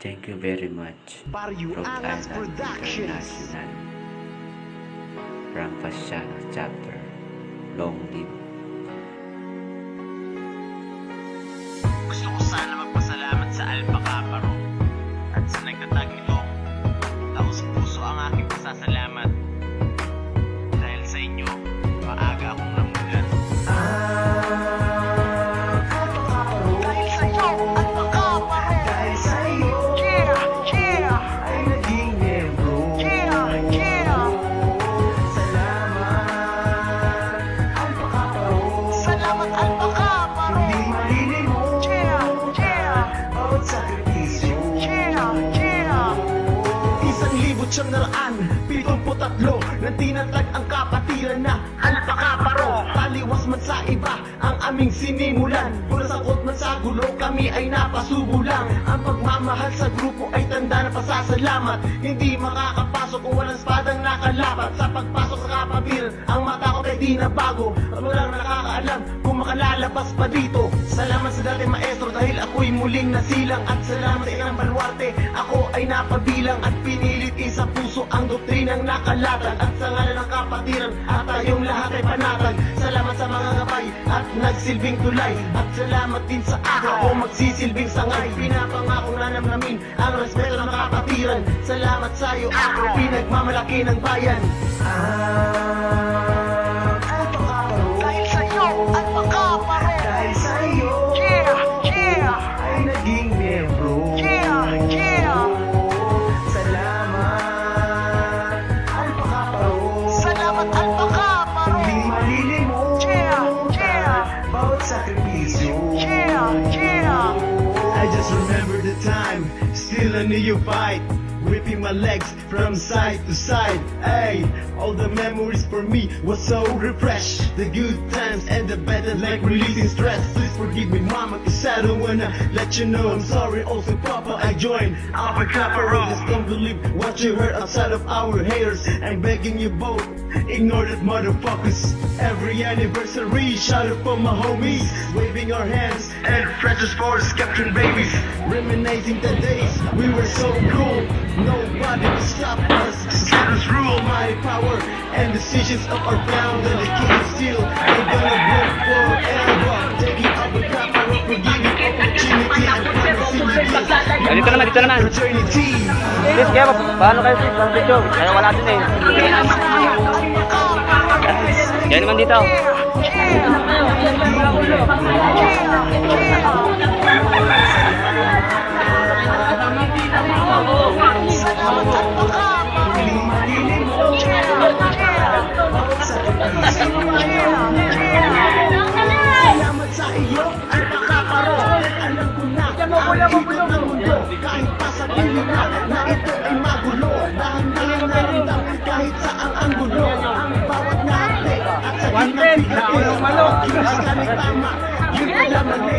Thank you very much. Rhode Island Productions. International. Frank Fasciano Chapter. Long live. Siyang naraan, pitongpo tatlo Nang tinatag ang kapatiran na alpakaparo Taliwas man sa iba, ang aming sinimulan Kung nasangkot man sa gulo, kami ay napasubo lang Ang pagmamahal sa grupo ay tanda na pasasalamat Hindi makakapasok kung walang espadang nakalapat Sa pagpasok sa kapabiran, ang mata ko ay di na bago. At walang nakakaalam makalalabas pa dito. Salamat sa dating maestro dahil ako'y muling nasilang. At salamat sa ilang baluarte, ako ay napabilang. At pinilit isa puso ang doktrinang nakalatag At sa ngalan ng kapatiran, at tayong lahat ay panatag. Salamat sa mga gabay at nagsilbing tulay. At salamat din sa ako magsisilbing sangay. Pinapangako na namin ang respeto ng kapatiran. Salamat sa'yo ako, pinagmamalaki ng bayan. Dahil Salamat Al Pakaparo Hindi malilimot Yeah, yeah Bawat sakripisyo. Yeah, yeah I just remember the time. Still a new fight Whipping my legs from side to side Ay, all the memories for me was so refreshed. The good times and the bad and like releasing stress. Please forgive me mama cause I don't wanna let you know. I'm sorry also papa I joined Alpha Kappa Just don't believe what you heard outside of our haters. I'm begging you both Ignore that motherfuckers. Every anniversary shout out for my homies. Waving our hands and precious force capturing babies. Reminiscing the days we were so cool Nobody can stop us Status rule my power And decisions of our founder The king is still We're gonna work forever Taking up a copper For giving opportunity And proximity Dito naman, dito naman. Fraternity Sis, kaya paano kayo sis? Ang video. Kaya wala din eh. Kaya naman dito. Napatili na na ito ay magulo. Dahan-dahan na ramdam kahit saan ang Ang bawat na at sa ginang pigla Ang tama, yun pala mali.